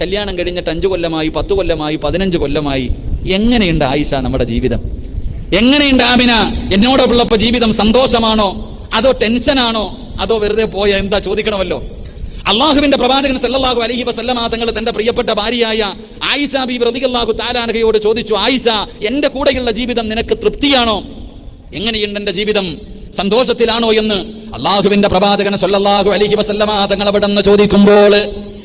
കല്യാണം കഴിഞ്ഞിട്ട് അഞ്ചു കൊല്ലമായി പത്ത് കൊല്ലമായി പതിനഞ്ച് കൊല്ലമായി. എങ്ങനെയുണ്ട് ആയിഷ നമ്മുടെ ജീവിതം? എങ്ങനെയുണ്ട് ആമിന? എന്നോടൊപ്പുള്ളപ്പോ ജീവിതം സന്തോഷമാണോ? അതോ ടെൻഷനാണോ? അതോ വെറുതെ പോയ എന്താ ചോദിക്കണമല്ലോ? അള്ളാഹുവിന്റെ പ്രവാചകൻ സല്ലാഹു അലഹി വസല്ലമ തങ്ങൾ തന്റെ പ്രിയപ്പെട്ട ഭാര്യയായ ആയിഷ ബി റളിയല്ലാഹു താലാനഹയോട് ചോദിച്ചു ആയിഷ എന്റെ കൂടെയുള്ള ജീവിതം നിനക്ക് തൃപ്തിയാണോ? എങ്ങനെയുണ്ട് എന്റെ ജീവിതം? സന്തോഷത്തിലാണോ എന്ന്? അള്ളാഹുവിന്റെ പ്രവാചകൻ സല്ലാഹു അലഹി വസല്ലമ തങ്ങൾ അവിടെ നിന്ന് ചോദിക്കുമ്പോൾ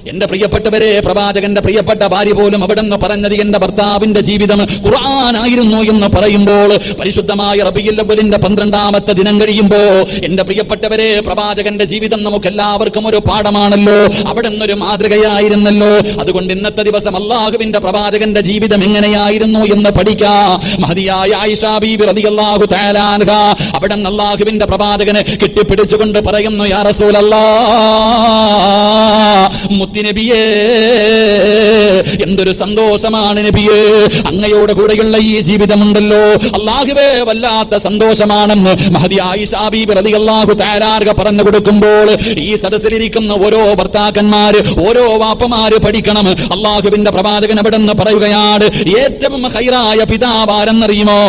എന്റെ പ്രിയപ്പെട്ടവരെ പ്രവാചകന്റെ പ്രിയപ്പെട്ട ഭാര്യ പോലും അവിടെ നിന്ന് പറഞ്ഞത് എന്റെ ഭർത്താവിന്റെ ജീവിതം ഖുർആനായിരുന്നു എന്ന് പറയുമ്പോൾ പരിശുദ്ധമായ റബിയുൽ അവലിന്റെ പന്ത്രണ്ടാമത്തെ ദിനം കഴിയുമ്പോ എന്റെ പ്രിയപ്പെട്ടവരെ പ്രവാചകന്റെ ജീവിതം നമുക്ക് എല്ലാവർക്കും ഒരു പാഠമാണല്ലോ. അവിടെ നിന്നൊരു മാതൃകയായിരുന്നല്ലോ. അതുകൊണ്ട് ഇന്നത്തെ ദിവസം അള്ളാഹുവിന്റെ പ്രവാചകന്റെ ജീവിതം എങ്ങനെയായിരുന്നു എന്ന് പഠിക്കാം. മഹതിയായ ആയിഷാ ബീബി റളിയല്ലാഹു തആല അൻഹ. അവിടെ അള്ളാഹുവിന്റെ പ്രവാചകനെ കെട്ടിപ്പിടിച്ചുകൊണ്ട് പറയുന്നു യാ റസൂലല്ലാ മുത്തിനബിയേ എന്തൊരു സന്തോഷമാണ് നബിയേ. അങ്ങയോട് കൂടെയുള്ള ഈ ജീവിതമുണ്ടല്ലോ. അള്ളാഹുവേ വല്ലാത്ത സന്തോഷമാണെന്ന് മഹദി ആയിഷാ പ്രതി തആല അൻഹ പറഞ്ഞു കൊടുക്കുമ്പോൾ ഈ സദസ്സിലിരിക്കുന്ന ഓരോ ഭർത്താക്കന്മാര് ഓരോ വാപ്പമാര് പഠിക്കണം. അള്ളാഹുവിന്റെ പ്രവാചകൻ അവിടെ നിന്ന് പറയുകയാണ് ഏറ്റവും ഹൈറായ പിതാവാരെന്നറിയുമോ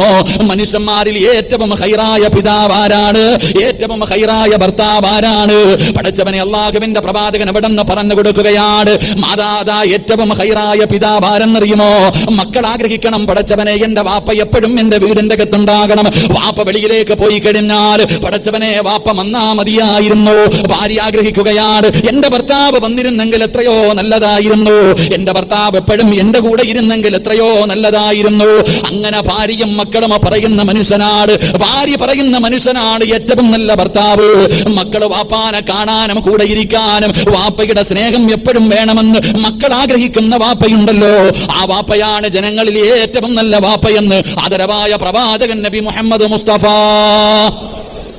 മനുഷ്യന്മാരിൽ ഏറ്റവും ഹൈറായ പിതാവാരാണ് ഏറ്റവും ഹൈറായ ഭർത്താവാരാണ് പഠിച്ചവനെ അള്ളാഹുവിന്റെ പ്രവാചകൻ അവിടെ നിന്ന് പറഞ്ഞു കൊടുക്കുകയാണ് മാതാതാ ഏറ്റവും ഹൈറായ പിതാവ് ആരെന്നറിയുമോ മക്കൾ ആഗ്രഹിക്കണം പടച്ചവനെ എന്റെ വാപ്പ എപ്പോഴും എന്റെ വീടിന്റെ അകത്തുണ്ടാകണം. വാപ്പ വെളിയിലേക്ക് പോയി കഴിഞ്ഞാൽ പടച്ചവനെ വാപ്പ വന്നാ മതിയായിരുന്നു. ഭാര്യ ആഗ്രഹിക്കുകയാണ്. എന്റെ ഭർത്താവ് വന്നിരുന്നെങ്കിൽ എത്രയോ നല്ലതായിരുന്നു. എന്റെ ഭർത്താവ് എപ്പോഴും എന്റെ കൂടെ ഇരുന്നെങ്കിൽ എത്രയോ നല്ലതായിരുന്നു. അങ്ങനെ ഭാര്യയും മക്കളും പറയുന്ന മനുഷ്യനാണ്. ഭാര്യ പറയുന്ന മനുഷ്യനാണ് ഏറ്റവും നല്ല ഭർത്താവ്. മക്കൾ വാപ്പാനെ കാണാനും കൂടെ ഇരിക്കാനും വാപ്പയുടെ സ്നേഹം എപ്പോഴും വേണമെന്ന് മക്കൾ ആഗ്രഹിക്കുന്ന വാപ്പയുണ്ടല്ലോ. ആ വാപ്പയാണ് ജനങ്ങളിൽ ഏറ്റവും നല്ല വാപ്പയെന്ന് ആദരവായ പ്രവാചകൻ നബി മുഹമ്മദ് മുസ്തഫ.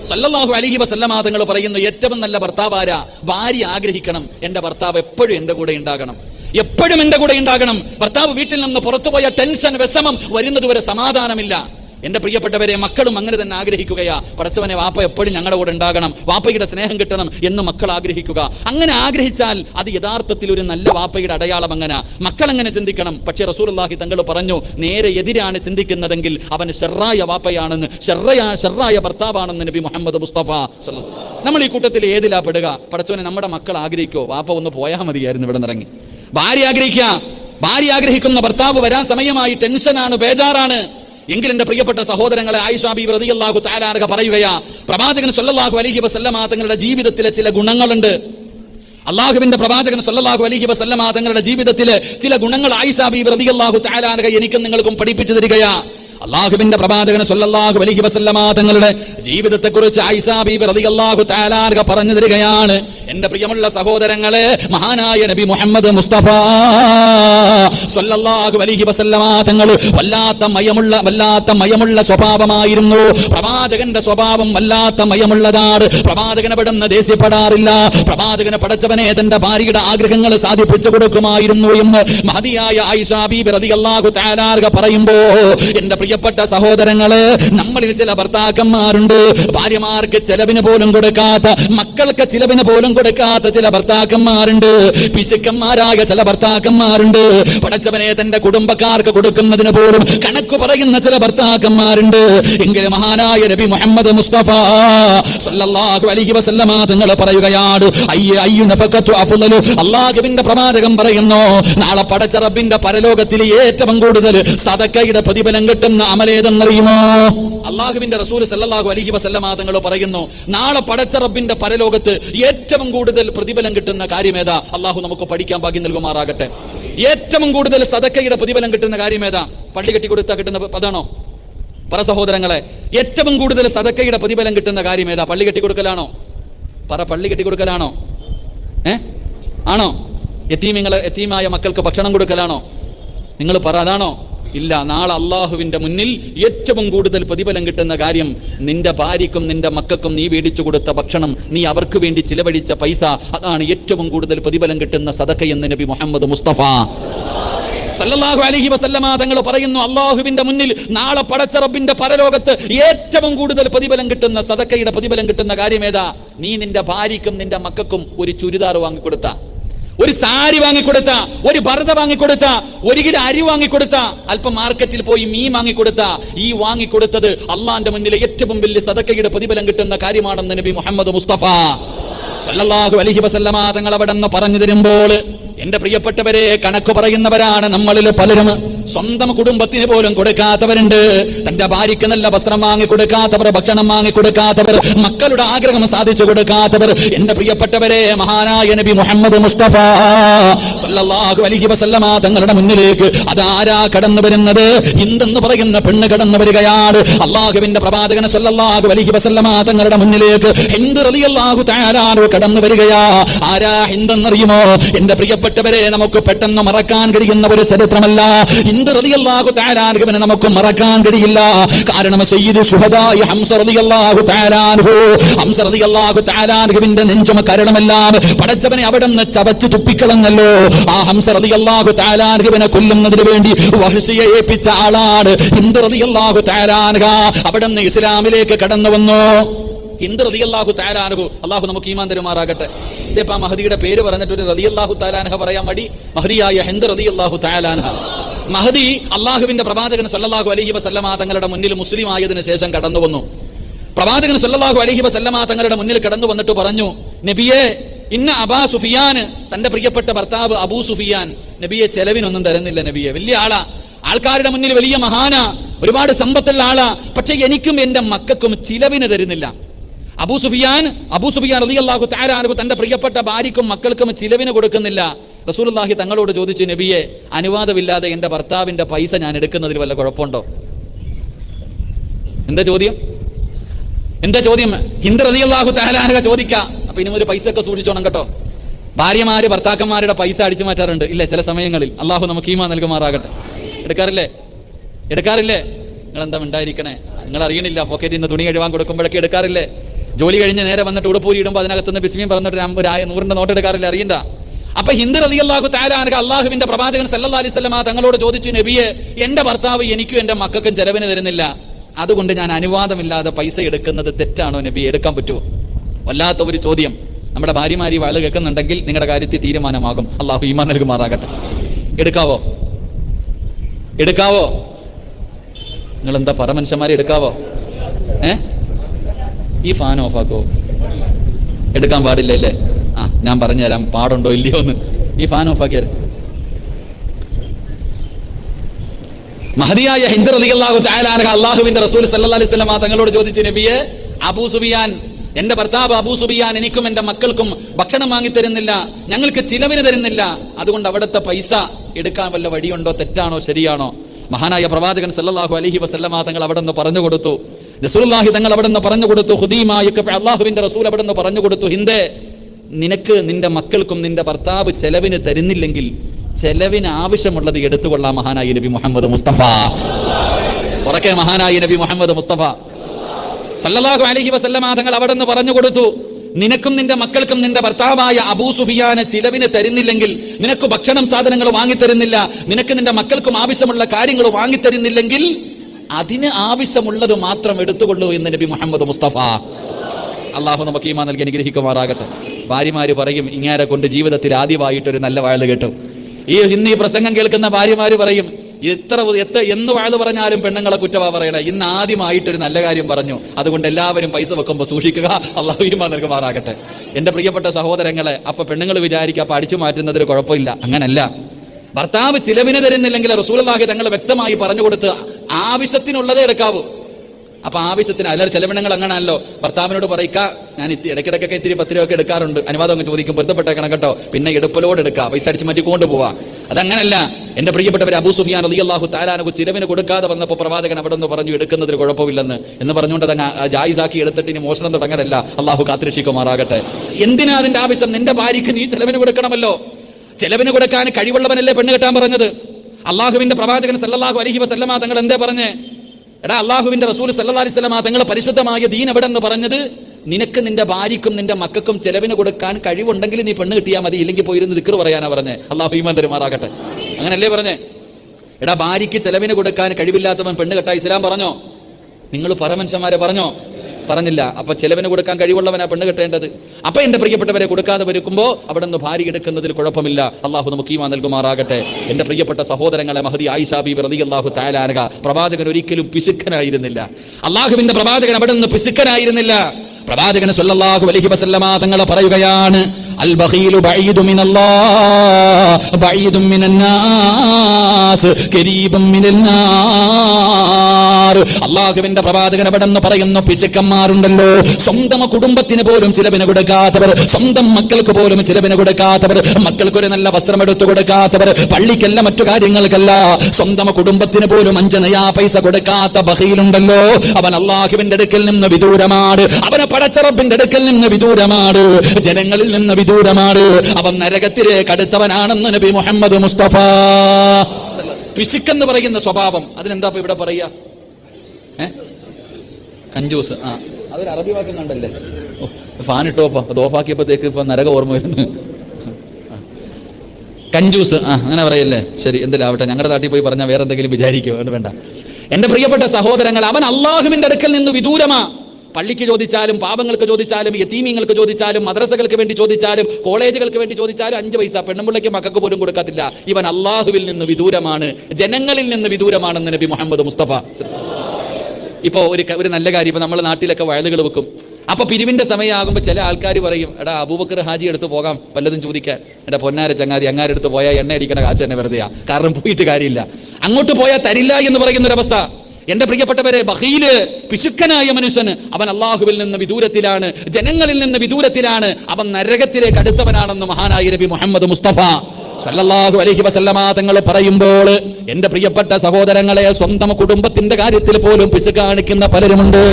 സല്ലല്ലാഹു അലൈഹി വസല്ലമ തങ്ങൾ പറയുന്നു ഏറ്റവും നല്ല ഭർത്താവാരാ ഭാര്യ ആഗ്രഹിക്കണം. എന്റെ ഭർത്താവ് എപ്പോഴും എന്റെ കൂടെ ഉണ്ടാകണം. എപ്പോഴും എന്റെ കൂടെ ഉണ്ടാകണം. ഭർത്താവ് വീട്ടിൽ നിന്ന് പുറത്തുപോയ ടെൻഷൻ വിഷമം വരുന്നതുവരെ സമാധാനമില്ല. എന്റെ പ്രിയപ്പെട്ടവരെ മക്കളും അങ്ങനെ തന്നെ ആഗ്രഹിക്കുകയാ. പടച്ചവനെ വാപ്പ എപ്പോഴും ഞങ്ങളുടെ കൂടെ ഉണ്ടാകണം. വാപ്പയുടെ സ്നേഹം കിട്ടണം എന്ന് മക്കൾ ആഗ്രഹിക്കുക. അങ്ങനെ ആഗ്രഹിച്ചാൽ അത് യഥാർത്ഥത്തിൽ ഒരു നല്ല വാപ്പയുടെ അടയാളം അങ്ങനെ. മക്കൾ അങ്ങനെ ചിന്തിക്കണം. പക്ഷേ റസൂലുള്ളാഹി തങ്ങൾ പറഞ്ഞു നേരെ എതിരാണ് ചിന്തിക്കുന്നതെങ്കിൽ അവൻ ഷെറായ വാപ്പയാണെന്ന് ഷെറയാ ഭർത്താവാണെന്ന് നബി മുഹമ്മദ് മുസ്തഫ നമ്മൾ ഈ കൂട്ടത്തിൽ ഏതിലാ പെടുക? പടച്ചവനെ നമ്മുടെ മക്കൾ ആഗ്രഹിക്കോ? വാപ്പ ഒന്ന് പോയാൽ മതിയായിരുന്നു ഇവിടെ നിറങ്ങി ഭാര്യ ആഗ്രഹിക്കുക ഭാര്യ ആഗ്രഹിക്കുന്ന ഭർത്താവ് വരാൻ സമയമായി ടെൻഷനാണ് ബേജാറാണ്. എങ്കിൽ എന്റെ പ്രിയപ്പെട്ട സഹോദരങ്ങളെ ആയിഷാബി റതിയല്ലാഹു തആല പറയുകയാ പ്രവാചകൻ സല്ലല്ലാഹു അലഹി വസല്ലമ തങ്ങളുടെ ജീവിതത്തിലെ ചില ഗുണങ്ങളുണ്ട്. അള്ളാഹുവിന്റെ പ്രവാചകൻ സല്ലല്ലാഹു അലഹി വസല്ലമ തങ്ങളുടെ ജീവിതത്തിലെ ചില ഗുണങ്ങൾ ആയിഷാബി റതിയല്ലാഹു തആല എനിക്കും നിങ്ങൾക്കും പഠിപ്പിച്ചു തരികയാ. അള്ളാഹുവിന്റെ പ്രവാചകൻ സൊല്ലാഹു അലഹി വസല്ലമാ തങ്ങളുടെ ജീവിതത്തെ കുറിച്ച് തആല അൻഹ പറഞ്ഞു തരികയാണ്. എന്റെ പ്രിയമുള്ള സഹോദരങ്ങളെ മഹാനായ നബി മുഹമ്മദ് മുസ്തഫ സല്ലല്ലാഹു അലൈഹി വസല്ലമ തങ്ങൾ വല്ലാത്ത മയമുള്ള വല്ലാത്ത മയമുള്ള സ്വഭാവമായിരുന്നു. പ്രവാചകന്റെ സ്വഭാവം വല്ലാത്ത മയമുള്ളതാണ്. പ്രവാചകനെ പെടുന്ന ദേഷ്യപ്പെടാറില്ല. പ്രവാചകനെ പടച്ചവനെ തന്റെ ഭാര്യയുടെ ആഗ്രഹങ്ങൾ സാധിപ്പിച്ചു കൊടുക്കുമായിരുന്നു എന്ന് മഹതിയായ ആയിഷാ ബീബി റളിയല്ലാഹു തആല അൻഹ പറയുമ്പോ എന്റെ പ്രിയപ്പെട്ട സഹോദരങ്ങൾ നമ്മളിൽ ചില ഭർത്താക്കന്മാരുണ്ട്. ഭാര്യമാർക്ക് ചെലവിന് പോലും കൊടുക്കാത്ത മക്കൾക്ക് ചിലവിന് പോലും കൊടുക്കാത്ത ചില ഭർത്താക്കന്മാരുണ്ട്. പിശുക്കന്മാരായ ചില ഭർത്താക്കന്മാരുണ്ട്. പടച്ചവനെ തന്റെ കുടുംബക്കാർക്ക് കൊടുക്കുന്നതിന് പോലും കണക്ക് പറയുന്ന ചില ഭർത്താക്കന്മാരുണ്ട്. എങ്കിലും മഹാനായ നബി മുഹമ്മദ് മുസ്തഫ സല്ലല്ലാഹു അലൈഹി വസല്ലമ തങ്ങൾ പറയുകയാണ് അയ്യ അയ്യു നഫഖത്തു അഫ്ളലു അല്ലാഹുവിന്റെ പ്രവാചകം പറയുന്നു നാളെ പടച്ച റബ്ബിന്റെ പരലോകത്തിൽ ഏറ്റവും കൂടുതൽ സദക്കയുടെ പ്രതിഫലം കിട്ടുന്ന അമലേതെന്നറിയുമോ? അള്ളാഹുവിന്റെ റസൂൽ സല്ലാഹു അലഹി വസല്ലമ തങ്ങൾ പറയുന്നു നാളെ പടച്ച റബ്ബിന്റെ പരലോകത്ത് ഏറ്റവും കൂടുതൽ പ്രതിഫലം കിട്ടുന്ന കാര്യമേതാ അള്ളാഹു നമുക്ക് പഠിക്കാൻ ഭാഗ്യം നൽകുമാറാകട്ടെ. ഏറ്റവും കൂടുതൽ സദക്കയുടെ പ്രതിഫലം കിട്ടുന്ന കാര്യമേതാ പള്ളി കെട്ടി കൊടുത്താൽ കിട്ടുന്ന പതാണോ പറ സഹോദരങ്ങളെ ഏറ്റവും കൂടുതൽ സദക്കയുടെ പ്രതിഫലം കിട്ടുന്ന കാര്യം ഏതാ? പള്ളി കെട്ടി കൊടുക്കലാണോ? പറ പള്ളി കെട്ടി കൊടുക്കലാണോ? ഏ? ആണോ? എത്തീമിങ്ങളെ എത്തീമായ മക്കൾക്ക് ഭക്ഷണം കൊടുക്കലാണോ? നിങ്ങൾ പറ അതാണോ? ഇല്ല നാളെ അള്ളാഹുവിന്റെ മുന്നിൽ ഏറ്റവും കൂടുതൽ പ്രതിഫലം കിട്ടുന്ന കാര്യം നിന്റെ ഭാര്യക്കും നിന്റെ മക്കൾക്കും നീ മേടിച്ചു കൊടുത്ത ഭക്ഷണം നീ അവർക്ക് വേണ്ടി ചിലവഴിച്ച പൈസ അതാണ് ഏറ്റവും കൂടുതൽ പ്രതിഫലം കിട്ടുന്ന സദക്ക നബി മുഹമ്മദ് മുസ്തഫ. സല്ലല്ലാഹു അലൈഹി വസല്ലമ തങ്ങൾ പറയുന്നു അള്ളാഹുവിന്റെ മുന്നിൽ നാളെ പടച്ച റബ്ബിന്റെ പരലോകത്ത് ഏറ്റവും കൂടുതൽ പ്രതിഫലം കിട്ടുന്ന സദക്കയുടെ പ്രതിഫലം കിട്ടുന്ന കാര്യം ഏതാ? നീ നിന്റെ ഭാര്യക്കും നിന്റെ മക്കൾക്കും ഒരു ചുരിദാർ വാങ്ങിക്കൊടുത്ത. ഒരു സാരി വാങ്ങിക്കൊടുത്ത ഒരു ഭരത വാങ്ങിക്കൊടുത്ത ഒരു കിലോ അരി വാങ്ങിക്കൊടുത്ത അല്പം മാർക്കറ്റിൽ പോയി മീൻ വാങ്ങിക്കൊടുത്ത ഈ വാങ്ങിക്കൊടുത്തത് അള്ളാന്റെ മുന്നിലെ ഏറ്റവും വലിയ സദക്കയുടെ പ്രതിഫലം കിട്ടുന്ന കാര്യമാണെന്ന് നബി മുഹമ്മദ് മുസ്തഫ. സല്ലല്ലാഹു അലൈഹി വസല്ലമ തങ്ങൾ അവിടെ നിന്ന് പറഞ്ഞു തരുമ്പോൾ എന്റെ പ്രിയപ്പെട്ടവരെ കണക്ക് പറയുന്നവരാണ് നമ്മളിൽ പലരും. സ്വന്തം കുടുംബത്തിന് പോലും കൊടുക്കാത്തവരുണ്ട്. തന്റെ ഭാര്യയ്ക്ക് നല്ല വസ്ത്രം വാങ്ങി കൊടുക്കാത്തവർ ഭക്ഷണം വാങ്ങി കൊടുക്കാത്തവർ മക്കളുടെ ആഗ്രഹം സാധിച്ചു കൊടുക്കാത്തവർ. എന്റെ പ്രിയപ്പെട്ടവരെ മഹാനായ നബി മുഹമ്മദ് മുസ്തഫ സല്ലല്ലാഹു അലൈഹി വസല്ലമ തങ്ങളുടെ മുന്നിലേക്ക് അതാരാ കടന്നു വരുന്നത്? ഇന്തെന്ന് പറയുന്ന പെണ്ണ് കടന്നു വരികയാണ്. അള്ളാഹുവിന്റെ പ്രവാചകൻ സല്ലല്ലാഹു അലൈഹി വസല്ലമ തങ്ങളുടെ മുന്നിലേക്ക് ഹിന്ദ് റളിയല്ലാഹു തആല കടന്നു വരികയാ. ആരാ ഹിന്ദെന്നറിയുമോ? എന്റെ പ്രിയപ്പെട്ടവരെ നമുക്ക് പെട്ടെന്ന് മറക്കാൻ കഴിയുന്ന ഒരു ചരിത്രമല്ല. ഇന്ത് റതിയല്ലാഹു തആലാഹുവിനെ നമുക്ക് മറക്കാൻ കഴിയില്ല. കാരണം സയ്യിദ് സുഹദായ ഹംസ റതിയല്ലാഹു തആലാഹു ഹംസ റതിയല്ലാഹു തആലാഹുവിന്റെ നെഞ്ചും കരണമെല്ലാം പടച്ചവനെ അവിടെ നിന്ന് ചവച്ചു തുപ്പിക്കളഞ്ഞല്ലോ. ആ ഹംസ റതിയല്ലാഹു തആലാഹുവിനെ കൊല്ലുന്നതിന് വേണ്ടി വഹ്ശിയെ ഏൽപ്പിച്ച ആളാണ് ഇന്ത് റതിയല്ലാഹു തആലാഹ അവിടെ നിന്ന് ഇസ്ലാമിലേക്ക് കടന്നു വന്നു. ഹിന്ദ് റളിയല്ലാഹു തആലാഹു അള്ളാഹു നമുക്ക് ഈമാൻ തരുമാറാകട്ടെ. ഇതിപ്പോ മഹദിയുടെ പേര് പറഞ്ഞിട്ട് ഒരു റതിയല്ലാഹു തആലാഹ പറയാൻ മടി. മഹദിയായ ഹിന്ദ് അള്ളാഹു തആലാഹ മഹദി അള്ളാഹുവിന്റെ പ്രവാചകൻ സല്ലാഹു അലഹി വസല്ലമ തങ്ങളുടെ മുന്നിൽ മുസ്ലിം ആയതിനു ശേഷം കടന്നു വന്നു. പ്രവാചകൻ സല്ലാഹു അലഹി വസല്ലമ തങ്ങളുടെ മുന്നിൽ കടന്നു വന്നിട്ട് പറഞ്ഞു നബിയെ ഇന്ന അബാ സുഫിയാൻ തന്റെ പ്രിയപ്പെട്ട ഭർത്താവ് അബൂ സുഫിയാൻ നബിയെ ചെലവിനൊന്നും തരുന്നില്ല നബിയെ വലിയ ആളാ. ആൾക്കാരുടെ മുന്നിൽ വലിയ മഹാന ഒരുപാട് സമ്പത്തുള്ള ആളാ പക്ഷെ എനിക്കും എന്റെ മക്കൾക്കും ചിലവിന് തരുന്നില്ല. അബൂ സുഫിയാൻ അബൂ സുഫിയാൻ അലി അള്ളാഹു താരാനു തന്റെ പ്രിയപ്പെട്ട ഭാര്യക്കും മക്കൾക്കും ചിലവിന് കൊടുക്കുന്നില്ല. റസൂലുള്ളാഹി തങ്ങളോട് ചോദിച്ചു നബിയെ അനുവാദമില്ലാതെ എന്റെ ഭർത്താവിന്റെ പൈസ ഞാൻ എടുക്കുന്നതിൽ വല്ല കുഴപ്പമുണ്ടോ? എന്താ ചോദ്യം? എന്താ ചോദ്യം? ഹിന്ദ് അലി അള്ളാഹു താരാനക ചോദിക്ക. അപ്പൊ ഇനി ഒരു പൈസ ഒക്കെ സൂക്ഷിച്ചോണം കേട്ടോ. ഭാര്യമാര് ഭർത്താക്കന്മാരുടെ പൈസ അടിച്ചു മാറ്റാറുണ്ട്. ഇല്ല ചില സമയങ്ങളിൽ. അള്ളാഹു നമുക്ക് ഈമാ നൽകുമാറാകട്ടെ. എടുക്കാറില്ലേ? എടുക്കാറില്ലേ? നിങ്ങൾ എന്താ ഉണ്ടായിരിക്കണേ നിങ്ങൾ അറിയണില്ല പോക്കറ്റിൽ നിന്ന് തുണി കഴിവാൻ കൊടുക്കുമ്പോഴൊക്കെ എടുക്കാറില്ലേ? ജോലി കഴിഞ്ഞ് നേരെ വന്നിട്ട് ഉടുപ്പൂരി ഇടുമ്പോൾ അതിനകത്തുനിന്ന് ബിസ്മിയും പറഞ്ഞിട്ട് ഒരു നൂറിന്റെ നോട്ടെടുക്കാറില്ല അറിയണ്ട. അപ്പൊ ഹിന്ദു റതി അള്ളാഹു താരാനക അള്ളാഹുവിന്റെ പ്രവാചകൻ സല്ലാ അലൈഹി വസല്ലമ തങ്ങളോട് ചോദിച്ചു നബിയെ എന്റെ ഭർത്താവ് എനിക്കും എന്റെ മക്കൾക്കും ചെലവിന് തരുന്നില്ല. അതുകൊണ്ട് ഞാൻ അനുവാദമില്ലാതെ പൈസ എടുക്കുന്നത് തെറ്റാണോ നബി എടുക്കാൻ പറ്റുമോ? വല്ലാത്ത ഒരു ചോദ്യം. നമ്മുടെ ഭാര്യമാരി വാൾ കേൾക്കുന്നുണ്ടെങ്കിൽ നിങ്ങളുടെ കാര്യത്തിൽ തീരുമാനമാകും. അള്ളാഹു ഈമാൻ നൽകുമാറാകട്ടെ. എടുക്കാവോ? എടുക്കാവോ? നിങ്ങൾ എന്താ പറ മനുഷ്യന്മാരെ എടുക്കാവോ? ഏ? ഈ ഫാൻ ഓഫ് ആക്കോ? എടുക്കാൻ പാടില്ല അല്ലേ? ആ ഞാൻ പറഞ്ഞുതരാം. പാടുണ്ടോ ഇല്ലയോ എന്ന്. ഈ ഫാൻ ഓഫ് ആക്കിയാൽ മഹദിയായ ഹിന്ദു റളിയല്ലാഹു തആല അൻഹ അല്ലാഹുവിന്റെ റസൂൽ സല്ലാ അലൈഹി വസല്ലം തങ്ങളോട് ചോദിച്ചു നബിയെ അബൂ സുബിയാൻ എന്റെ ഭർത്താവ് അബൂ സുബിയാൻ എനിക്കും എന്റെ മക്കൾക്കും ഭക്ഷണം വാങ്ങി തരുന്നില്ല ഞങ്ങൾക്ക് ചിലവിന് തരുന്നില്ല. അതുകൊണ്ട് അവിടുത്തെ പൈസ എടുക്കാൻ വല്ല വഴിയുണ്ടോ? തെറ്റാണോ? ശരിയാണോ? മഹാനായ പ്രവാചകൻ സല്ലാഹു അലഹി വസല്ലമ തങ്ങൾ അവിടെ നിന്ന് പറഞ്ഞു കൊടുത്തു. റസൂലുള്ളാഹി തങ്ങൾ അവിടെ നിന്ന് പറഞ്ഞു കൊടുത്തു ഹുദീമായൊക്കെ അള്ളാഹുവിന്റെ റസൂൽ അവിടെ നിന്ന് പറഞ്ഞു കൊടുത്തു ഹിന്ദേ നിനക്ക് നിന്റെ മക്കൾക്കും നിന്റെ ഭർത്താവ് ചെലവിന് തരുന്നില്ലെങ്കിൽ ചെലവിന് ആവശ്യമുള്ളത് എടുത്തുകൊള്ളാം മഹാനായി നബി മുഹമ്മദ് മുസ്തഫ. ഉറക്കെ മഹാനായി നബി മുഹമ്മദ് മുസ്തഫ. സല്ലല്ലാഹു അലൈഹി വസല്ലമ തങ്ങൾ അവിടെ നിന്ന് പറഞ്ഞു കൊടുത്തു നിനക്കും നിന്റെ മക്കൾക്കും നിന്റെ ഭർത്താവായ അബൂ സുഫിയാന് ചിലവിന് തരുന്നില്ലെങ്കിൽ നിനക്ക് ഭക്ഷണം സാധനങ്ങൾ വാങ്ങിത്തരുന്നില്ല നിനക്ക് നിന്റെ മക്കൾക്കും ആവശ്യമുള്ള കാര്യങ്ങൾ വാങ്ങിത്തരുന്നില്ലെങ്കിൽ അതിന് ആവശ്യമുള്ളത് മാത്രം എടുത്തുകൊള്ളൂ എന്ന് നബി മുഹമ്മദ് മുസ്തഫ. അള്ളാഹു നമുക്ക് ഈമാ നൽകി അനുഗ്രഹിക്കുമാറാകട്ടെ. ഭാര്യമാര് പറയും ഇങ്ങാരെ കൊണ്ട് ജീവിതത്തിൽ ആദ്യമായിട്ടൊരു നല്ല വാഴ കേട്ടു. ഈ ഇന്ന് ഈ പ്രസംഗം കേൾക്കുന്ന ഭാര്യമാര് പറയും എത്ര എത്ര എന്ന് വാഴ പറഞ്ഞാലും പെണ്ണുങ്ങളെ കുറ്റവാ പറയണേ. ഇന്ന് ആദ്യമായിട്ടൊരു നല്ല കാര്യം പറഞ്ഞു. അതുകൊണ്ട് എല്ലാവരും പൈസ വെക്കുമ്പോൾ സൂക്ഷിക്കുക. അള്ളാഹു ഈമാ നൽകുമാറാകട്ടെ. എന്റെ പ്രിയപ്പെട്ട സഹോദരങ്ങളെ അപ്പൊ പെണ്ണുങ്ങൾ വിചാരിക്കുക അപ്പൊ അടിച്ചു മാറ്റുന്നതിൽ കുഴപ്പമില്ല. അങ്ങനല്ല. ഭർത്താവ് ചിലവിന് തരുന്നില്ലെങ്കിൽ റസൂലുള്ളാഹി തങ്ങൾ വ്യക്തമായി പറഞ്ഞു കൊടുത്ത് ആവശ്യത്തിനുള്ളതേ എടുക്കാവൂ. അപ്പൊ ആവശ്യത്തിന് അല്ലാതെ ചെലവിനങ്ങൾ അങ്ങനെയാണല്ലോ ഭർത്താവിനോട് പറയുക ഞാൻ ഇടയ്ക്കിടയ്ക്കൊക്കെ ഇത്തിരി പത്ത് രൂപ ഒക്കെ എടുക്കാറുണ്ട്. അനുവാദം അങ്ങ് ചോദിക്കും പൊരുത്തപ്പെട്ടേക്കണം കേട്ടോ. പിന്നെ എടുപ്പലോട് എടുക്കുക പൈസ അടിച്ച് മാറ്റി കൊണ്ടുപോവാ അതങ്ങനല്ല. എന്റെ പ്രിയപ്പെട്ടവർ അബൂ സുഫിയാൻ അലി അള്ളാഹു താലാനു ചിലവിന് കൊടുക്കാതെ വന്നപ്പോൾ പ്രവാചകൻ അവിടെ നിന്ന് പറഞ്ഞു എടുക്കുന്നതിൽ കുഴപ്പമില്ലെന്ന്. എന്ന് പറഞ്ഞുകൊണ്ട് തന്നെ ജായിസാക്കി എടുത്തിട്ട് ഇനി മോഷണം തുടങ്ങലല്ല അള്ളാഹു കാത്തിരക്ഷിക്കുമാറാകട്ടെ. എന്തിനാ അതിന്റെ ആവശ്യം? നിന്റെ ഭാര്യയ്ക്ക് നീ ചെലവിന് കൊടുക്കണമല്ലോ. ചെലവിന് കൊടുക്കാൻ കഴിവുള്ളവനല്ലേ പെണ്ണ് കെട്ടാൻ പറഞ്ഞത്. അള്ളാഹുവിന്റെ പ്രവാചകൻ സല്ലല്ലാഹു അലഹി വസല്ലമ തങ്ങൾ എന്തേ പറഞ്ഞേ? എടാ അള്ളാഹുവിന്റെ റസൂൽ സല്ലാ അലൈഹി വസല്ലമ തങ്ങൾ പരിശുദ്ധമായ ദീൻ എവിടെ എന്ന് പറഞ്ഞത്? നിനക്ക് നിന്റെ ഭാര്യയ്ക്കും നിന്റെ മക്കൾക്കും ചെലവിന് കൊടുക്കാൻ കഴിവുണ്ടെങ്കിൽ നീ പെണ്ണ് കിട്ടിയാൽ മതി ഇല്ലെങ്കിൽ പോയിരുന്ന് ദിക്കർ പറയാനാ പറഞ്ഞേ. അള്ളാഹു ഈമാൻ തരുമാറാകട്ടെ. അങ്ങനല്ലേ പറഞ്ഞേ? എടാ ഭാര്യയ്ക്ക് ചെലവിന് കൊടുക്കാൻ കഴിവില്ലാത്തവൻ പെണ്ണ് കെട്ടാ ഇസ്ലാം പറഞ്ഞോ? നിങ്ങൾ പരമനുഷ്യന്മാരെ പറഞ്ഞോ? പറഞ്ഞില്ല. അപ്പൊ ചെലവിന് കൊടുക്കാൻ കഴിവുള്ളവനാ പെണ്ണ് കെട്ടേണ്ടത്. അപ്പൊ എന്റെ പ്രിയപ്പെട്ടവരെ കൊടുക്കാതെ വരുക്കുമ്പോൾ അവിടെ നിന്ന് ഭാര്യ എടുക്കുന്നതിൽ കുഴപ്പമില്ല. അള്ളാഹു നമുക്ക് ഈമാ നൽകുമാറാകട്ടെ. എന്റെ പ്രിയപ്പെട്ട സഹോദരങ്ങളെ മഹദി ആയിഷാബി റതി അള്ളാഹു താലാനക പ്രവാചകൻ ഒരിക്കലും പിശുക്കനായിരുന്നില്ല. അള്ളാഹുവിന്റെ പ്രവാചകൻ അവിടെ നിന്ന് പിശുക്കനായിരുന്നില്ല. പ്രവാചകൻ സല്ലല്ലാഹു അലൈഹി വസല്ലമ തങ്ങളെ പറയുകയാണ് അൽ ബഖീലു بعيد من الناس قريب من മിനന്നാർ. അള്ളാഹുവിന്റെ പ്രവാചകൻ അവിടെ പറയുന്ന പിശുക്കന്മാരുണ്ടല്ലോ സ്വന്തം കുടുംബത്തിന് പോലും ചിലവിന് കൊടുക്കാത്തവർ സ്വന്തം മക്കൾക്ക് പോലും ചിലവിന് കൊടുക്കാത്തവർ മക്കൾക്ക് ഒരു നല്ല വസ്ത്രം എടുത്തു കൊടുക്കാത്തവർ പള്ളിക്കല്ല മറ്റു കാര്യങ്ങൾക്കല്ല സ്വന്തം കുടുംബത്തിന് പോലും അഞ്ചനയാ പൈസ കൊടുക്കാത്ത ബഹയിലുണ്ടല്ലോ അവൻ അള്ളാഹുവിന്റെ അടുക്കൽ നിന്ന് വിദൂരമാണ് അവനെ പടച്ചറപ്പിന്റെ അടുക്കൽ നിന്ന് വിദൂരമാണ് ജനങ്ങളിൽ നിന്ന് വിദൂരമാണ് അവൻ നരകത്തിലേക്ക് അടുത്തവനാണെന്ന് നബി മുഹമ്മദ് മുസ്തഫ. പിശുക്കെന്ന് പറയുന്ന സ്വഭാവം. അതിനെന്താ ഇവിടെ പറയാ കഞ്ചൂസ്. ആ. അതൊരു അറബി വാക്യം കണ്ടല്ലേ? ഫാൻ ഇട്ടോ അപ്പൊ അത് ഓഫാക്കിയപ്പോഴത്തേക്ക് ഇപ്പൊ നരക ഓർമ്മ വരുന്നു. കഞ്ചൂസ്. ആ അങ്ങനെ പറയല്ലേ? ശരി എന്തിലാവട്ടെ? ഞങ്ങളുടെ നാട്ടിൽ പോയി പറഞ്ഞാൽ വേറെ എന്തെങ്കിലും വിചാരിക്കുക വേണ്ട. എന്റെ പ്രിയപ്പെട്ട സഹോദരങ്ങൾ അവൻ അള്ളാഹുവിന്റെ അടുക്കൽ നിന്ന് വിദൂരമാ. പള്ളിക്ക് ചോദിച്ചാലും പാപങ്ങൾക്ക് ചോദിച്ചാലും യത്തീമിങ്ങൾക്ക് ചോദിച്ചാലും മദ്രസകൾക്ക് വേണ്ടി ചോദിച്ചാലും കോളേജുകൾക്ക് വേണ്ടി ചോദിച്ചാലും അഞ്ച് പൈസ പെണ്ണുമ്പിള്ളയ്ക്ക് മക്കൾക്ക് പോലും കൊടുക്കത്തില്ല. ഇവൻ അള്ളാഹുവിൽ നിന്ന് വിദൂരമാണ്. ജനങ്ങളിൽ നിന്ന് വിദൂരമാണെന്ന് നബി മുഹമ്മദ് മുസ്തഫ. ഇപ്പോൾ ഒരു ഒരു നല്ല കാര്യം ഇപ്പോൾ നമ്മുടെ നാട്ടിലൊക്കെ വയലുകൾ വെക്കും. അപ്പോൾ പിരിവിന്റെ സമയമാകുമ്പോൾ ചില ആൾക്കാർ പറയും എടാ അബൂബക്കർ ഹാജി എടുത്ത് പോകാം വല്ലതും ചോദിക്കാൻ. എടാ പൊന്നാര ചങ്ങാതി അങ്ങാരെടുത്ത് പോയാൽ എണ്ണ അടിക്കണ കാശ് തന്നെ വെറുതെയാ. കാരണം പോയിട്ട് കാര്യമില്ല. അങ്ങോട്ട് പോയാൽ തരില്ല എന്ന് പറയുന്ന ഒരവസ്ഥ എന്റെ പ്രിയപ്പെട്ടവരെ ബഹീൽ പിശുക്കനായ മനുഷ്യൻ അവൻ അള്ളാഹുവിൽ നിന്ന് വിദൂരത്തിലാണ് ജനങ്ങളിൽ നിന്ന് വിദൂരത്തിലാണ് അവൻ നരകത്തിലേക്ക് അടുത്തവനാണെന്ന് മഹാനായ നബി മുഹമ്മദ് മുസ്തഫ സല്ലല്ലാഹു അലൈഹി വസല്ലമ തങ്ങൾ പറയുമ്പോൾ എന്റെ പ്രിയപ്പെട്ട സഹോദരങ്ങളെ സ്വന്തം കുടുംബത്തിന്റെ കാര്യത്തിൽ പോലും പിശു കാണിക്കുന്ന പലരുമുണ്ട്.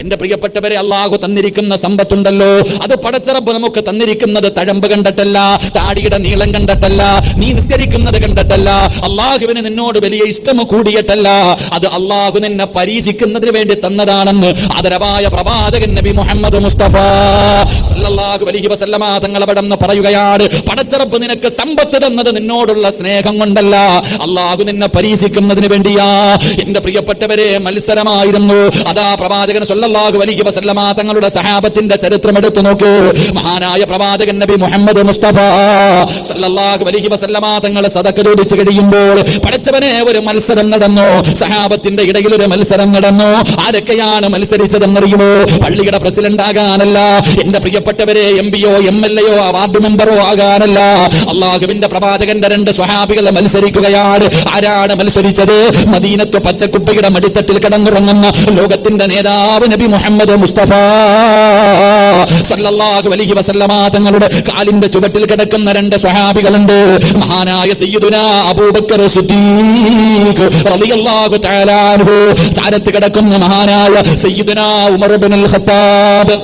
എന്റെ പ്രിയപ്പെട്ടവരെ അള്ളാഹു തന്നിരിക്കുന്ന സമ്പത്തുണ്ടല്ലോ. അത് പടച്ചറപ്പ് നമുക്ക് തന്നിരിക്കുന്നത് തഴമ്പ് കണ്ടിട്ടല്ല താടിയുടെ നീളം കണ്ടിട്ടല്ല നീ നിസ്കരിക്കുന്നത് കണ്ടിട്ടല്ല. അള്ളാഹുവിന് നിന്നോട് വലിയ ഇഷ്ടം കൂടിയിട്ടല്ല. അത് അള്ളാഹു നിന്നെ പരീക്ഷിക്കുന്നതിന് വേണ്ടി തന്നതാണെന്ന് ആദരവായ പ്രവാചകൻ നബി മുഹമ്മദ് മുസ്തഫ സല്ലല്ലാഹു അലൈഹി വസല്ലമ തങ്ങൾ അവിടെ നിന്ന് പറയുകയാണ് പടച്ചറപ്പ് നിനക്ക് സമ്പത്ത് തന്നത് നിന്നോടുള്ള സ്നേഹം കൊണ്ടല്ല. അള്ളാഹു നിന്നെ പരീക്ഷിക്കുന്നതിന് വേണ്ടിയാ. എന്റെ പ്രിയപ്പെട്ടവരെ മത്സരമായിരുന്നു. അതാ പ്രവാചകൻ സല്ലല്ലാഹു അലൈഹി വസല്ലമ തങ്ങളുടെ സഹാബത്തിന്റെ ചരിത്രം എടുത്തു നോക്കൂ. മഹാനായ പ്രവാചകൻ നബി മുഹമ്മദ് മുസ്തഫ സല്ലല്ലാഹു അലൈഹി വസല്ലമ തങ്ങൾ സദക്ക ചോദിച്ചു കഴിയുമ്പോൾ പഠിച്ചവനെ ഒരു മത്സരം നടന്നു. സഹാബത്തിന്റെ ഇടയിൽ ഒരു മത്സരം നടന്നു. ആരൊക്കെയാണ് മത്സരിച്ചതെന്നറിയുമോ? പള്ളിയുടെ പ്രസിഡന്റ് ആകാനല്ല എന്റെ പ്രിയപ്പെട്ടവരെ എം പിയോ എം എൽ എയോ വാർഡ് മെമ്പറോ ആകാനല്ല. അള്ളാഹുവിന്റെ പ്രവാചകന്റെ രണ്ട് സ്വഹാബികളെ മത്സരിക്കുകയാണ്. ആരാണ് മത്സരിച്ചത്? മദീനത്വ പച്ചക്കുപ്പിയുടെ മടിത്തട്ടിൽ കിടന്നുറങ്ങുന്ന ലോകത്തിന്റെ നേതാവ് നബി മുഹമ്മദ് മുസ്തഫ. സല്ലല്ലാഹു അലൈഹി വസല്ലമ തങ്ങളുടെ കാലിന്റെ ചുവട്ടിൽ കിടക്കുന്ന രണ്ട് സ്വഹാബികളുണ്ട്. മഹാനായ സയ്യിദുന അബൂബക്കർ സിദ്ദീഖ് റളിയല്ലാഹു തആല അൻഹു. ചാരത്ത് കിടക്കുന്ന മഹാനായ Sayyiduna Umar Ibnul Khattab.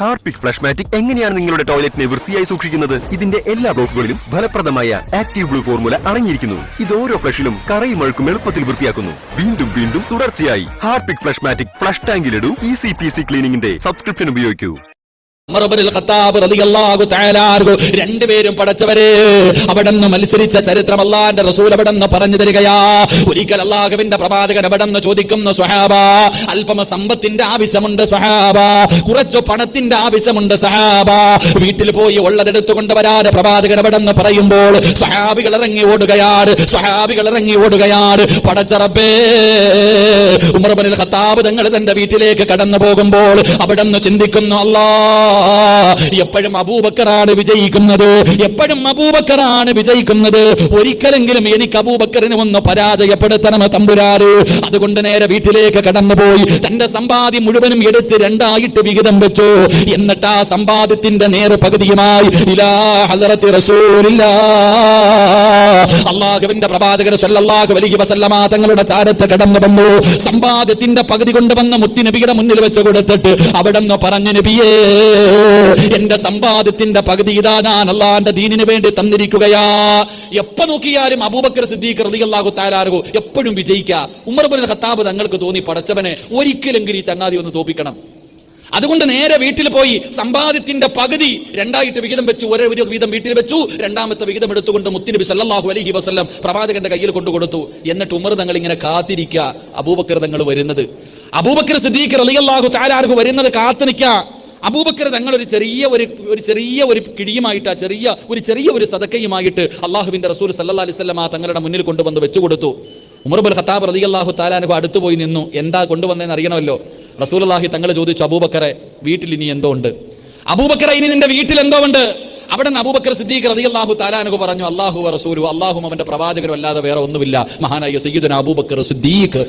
Harpic Flushmatic എങ്ങനെയാണ് നിങ്ങളുടെ ടോയ്ലറ്റിനെ വൃത്തിയായി സൂക്ഷിക്കുന്നത്? ഇതിന്റെ എല്ലാ ബ്ലോക്കുകളിലും ഫലപ്രദമായ ആക്റ്റീവ് ബ്ലൂ ഫോർമുല അടങ്ങിയിരിക്കുന്നു. ഇത് ഓരോ ഫ്ലഷിലും കറയും അഴുക്കും എളുപ്പത്തിൽ വൃത്തിയാക്കുന്നു. വീണ്ടും വീണ്ടും തുടർച്ചയായി ഹാർപിക് ഫ്ലഷ്മാറ്റിക് ഫ്ലഷ് ടാങ്കിലിടൂ. ഇ സി പി സി ക്ലീനിങ്ങിന്റെ സബ്സ്ക്രിപ്ഷൻ ഉപയോഗിക്കൂ. രണ്ടുപേരും പടച്ചവരെ അവിടെ നിന്ന് മത്സരിച്ച ചരിത്രം അള്ളാന്റെ റസൂൽ അവിടെ നിന്ന് പറഞ്ഞു തരികയാ. ഒരിക്കൽ അള്ളാഹുവിന്റെ പ്രവാചകൻ അവിടെ നിന്ന് ചോദിക്കുന്ന സ്വഹാബ അല്പമ സമ്പത്തിന്റെ ആവശ്യമുണ്ട് സ്വഹാബ കുറച്ചു പണത്തിന്റെ ആവശ്യമുണ്ട് സഹാബ. വീട്ടിൽ പോയി ഉള്ളതെടുത്തു കൊണ്ടുവരാതെ പ്രവാചകൻ അവിടെ നിന്ന് പറയുമ്പോൾ സ്വഹാബികൾ ഇറങ്ങി ഓടുകയാണ് സ്വഹാബികൾ ഇറങ്ങി ഓടുകയാണ്. പടച്ചറബേ ഉമർബനിൽ ഖത്താബ് തങ്ങൾ തന്റെ വീട്ടിലേക്ക് കടന്നു പോകുമ്പോൾ അവിടെ നിന്ന് ചിന്തിക്കുന്നു അല്ലാ എപ്പോഴും അബൂബക്കറാണ് വിജയിക്കുന്നത്. എപ്പോഴും അബൂബക്കറാണ് വിജയിക്കുന്നത്. ഒരിക്കലെങ്കിലും എനിക്ക് അബൂബക്കറിനെ ഒന്ന് പരാജയപ്പെടുത്തണം തമ്പുരാറ് അതുകൊണ്ട് നേരെ വീട്ടിലേക്ക് കടന്നുപോയി. തന്റെ സമ്പാദ്യം മുഴുവനും എടുത്ത് രണ്ടായിട്ട് വിഹിതം വെച്ചു. എന്നിട്ട് ആ സമ്പാദ്യത്തിന്റെ നേരെ പകുതിയുമായി അള്ളാഹുവിന്റെ പ്രവാചകർ സല്ലല്ലാഹു അലൈഹി വസല്ലമ തങ്ങളുടെ ചാരത്ത് കടന്നു വന്നു. സമ്പാദ്യത്തിന്റെ പകുതി കൊണ്ടുവന്ന മുത്തിനബിയുടെ മുന്നിൽ വെച്ച് കൊടുത്തിട്ട് അവിടെ നിന്ന് പറഞ്ഞു നബിയേ എന്റെ സമ്പാദ്യത്തിന്റെ പകുതി ഇതാ ഞാൻ അള്ളാന്റെ ദീനിന് വേണ്ടി തന്നിരിക്കുകയാ. എപ്പോ നോക്കിയാലും അബൂബക്കർ സിദ്ദീഖ് റളിയല്ലാഹു തആലാഹു എപ്പോഴും വിജയിക്കുക ഉമർ ബിൻ ഖത്താബ് തങ്ങൾക്ക് തോന്നി പടച്ചവനെ ഒരിക്കലെങ്കിലും ഈ ചങ്ങാതി ഒന്ന് തോപ്പിക്കണം. അതുകൊണ്ട് നേരെ വീട്ടിൽ പോയി സമ്പാദ്യത്തിന്റെ പകുതി രണ്ടായിട്ട് വിഹിതം വെച്ചു ഒരേ ഒരു വീതം വീട്ടിൽ വെച്ചു രണ്ടാമത്തെ വിഹിതം എടുത്തുകൊണ്ട് മുത്തിനബി സല്ലല്ലാഹു അലൈഹി വസല്ലം പ്രവാചകന്റെ കയ്യിൽ കൊണ്ടു കൊടുത്തു. എന്നിട്ട് ഉമർ തങ്ങൾ ഇങ്ങനെ കാത്തിരിക്കുക അബൂബക്കർ തങ്ങൾ വരുന്നത്. അബൂബക്കർ സിദ്ദീഖ് റളിയല്ലാഹു താലാർക്ക് വരുന്നത് കാത്തു നിൽക്കുക അബൂബക്കർ തങ്ങൾ ഒരു ചെറിയ ഒരു ഒരു ചെറിയ ഒരു കിഴിയുമായിട്ട് ആ ചെറിയ ഒരു ചെറിയ ഒരു സദക്കയുമായിട്ട് അള്ളാഹുവിന്റെ റസൂൽ സല്ലാ അലൈഹി ആ തങ്ങളുടെ മുന്നിൽ കൊണ്ടുവന്ന് വെച്ചു കൊടുത്തു ഉമർബുൽ ഖത്താബ് റളിയല്ലാഹു താലാനു അടുത്ത് പോയി നിന്നു. എന്താ കൊണ്ടുവന്നതെന്ന് അറിയണമല്ലോ? റസൂൽ അള്ളാഹി തങ്ങൾ ചോദിച്ചു അബൂബക്കറെ വീട്ടിൽ ഇനി എന്തോ ഉണ്ട്? അബൂബക്കറെ ഇനി നിന്റെ വീട്ടിൽ എന്തോ ഉണ്ട്? അവിടെ നിന്ന് അബൂബക്കർ സിദ്ദീഖ് റതി അള്ളാഹു താലാനു പറഞ്ഞു അള്ളാഹു റസൂലു അള്ളാഹും അവന്റെ പ്രവാചകരും അല്ലാതെ വേറെ ഒന്നുമില്ല. മഹാനായ സയ്യിദുന അബൂബക്കർ സിദ്ദീഖ്.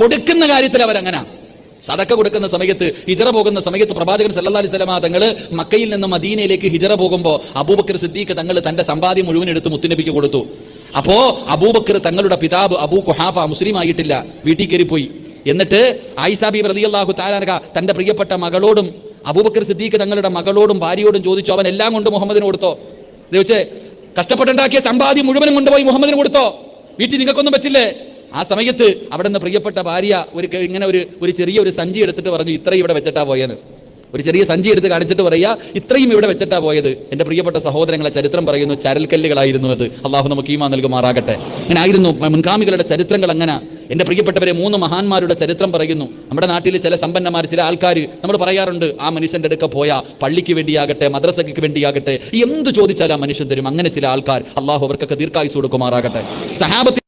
കൊടുക്കുന്ന കാര്യത്തിൽ അവരങ്ങനെ. സദക്ക കൊടുക്കുന്ന സമയത്ത് ഹിജറ പോകുന്ന സമയത്ത് പ്രവാചകൻ സല്ലല്ലാഹു അലൈഹി വസല്ലമ തങ്ങൾ മക്കയിൽ നിന്ന് മദീനയിലേക്ക് ഹിജറ പോകുമ്പോൾ അബൂബക്കർ സിദ്ദീഖ് തങ്ങൾ തന്റെ സമ്പാദ്യം മുഴുവൻ എടുത്ത് മുത്തുനബിക്ക് കൊടുത്തു. അപ്പോ അബൂബക്കർ തങ്ങളുടെ പിതാവ് അബൂ കുഹാഫ മുസ്ലിം ആയിട്ടില്ല. വീട്ടിൽ കയറിപ്പോയി. എന്നിട്ട് ആയിഷാബി റളിയല്ലാഹു താലാനക തന്റെ പ്രിയപ്പെട്ട മകളോടും അബൂബക്കർ സിദ്ദീഖ് തങ്ങളുടെ മകളോടും ഭാര്യയോടും ചോദിച്ചു അവൻ എല്ലാം കൊണ്ട് മുഹമ്മദിന് കൊടുത്തോ? ചോദിച്ചേ കഷ്ടപ്പെട്ടുണ്ടാക്കിയ സമ്പാദ്യം മുഴുവനും കൊണ്ടുപോയി മുഹമ്മദിന് കൊടുത്തോ? വീട്ടിൽ നിങ്ങൾക്കൊന്നും പറ്റില്ലേ? ആ സമയത്ത് അവിടെ നിന്ന് പ്രിയപ്പെട്ട ഭാര്യ ഒരു ഇങ്ങനെ ഒരു ഒരു ചെറിയ ഒരു സഞ്ചി എടുത്തിട്ട് പറഞ്ഞു ഇത്രയും ഇവിടെ വെച്ചിട്ടാ പോയത്. ഒരു ചെറിയ സഞ്ചി എടുത്ത് കാണിച്ചിട്ട് പറയാ ഇത്രയും ഇവിടെ വെച്ചിട്ടാ പോയത്. എന്റെ പ്രിയപ്പെട്ട സഹോദരങ്ങളെ ചരിത്രം പറയുന്നു ചരൽക്കല്ലുകളായിരുന്നു അത്. അള്ളാഹു നമുക്ക് ഈമാ നൽകുമാറാകട്ടെ. അങ്ങനെ ആയിരുന്നു മുൻകാമികളുടെ ചരിത്രങ്ങൾ അങ്ങനെ. എന്റെ പ്രിയപ്പെട്ടവരെ മൂന്ന് മഹാന്മാരുടെ ചരിത്രം പറയുന്നു. നമ്മുടെ നാട്ടിലെ ചില സമ്പന്നന്മാർ ചില ആൾക്കാർ നമ്മൾ പറയാറുണ്ട് ആ മനുഷ്യന്റെ അടുക്ക പോയാ പള്ളിക്ക് വേണ്ടിയാകട്ടെ മദ്രസയ്ക്ക് വേണ്ടിയാകട്ടെ എന്ത് ചോദിച്ചാലും ആ മനുഷ്യൻ തരും. അങ്ങനെ ചില ആൾക്കാർ അള്ളാഹു അവർക്കൊക്കെ ദീർഘായുസ് കൊടുക്കുമാറാകട്ടെ. സഹാബത്തിൽ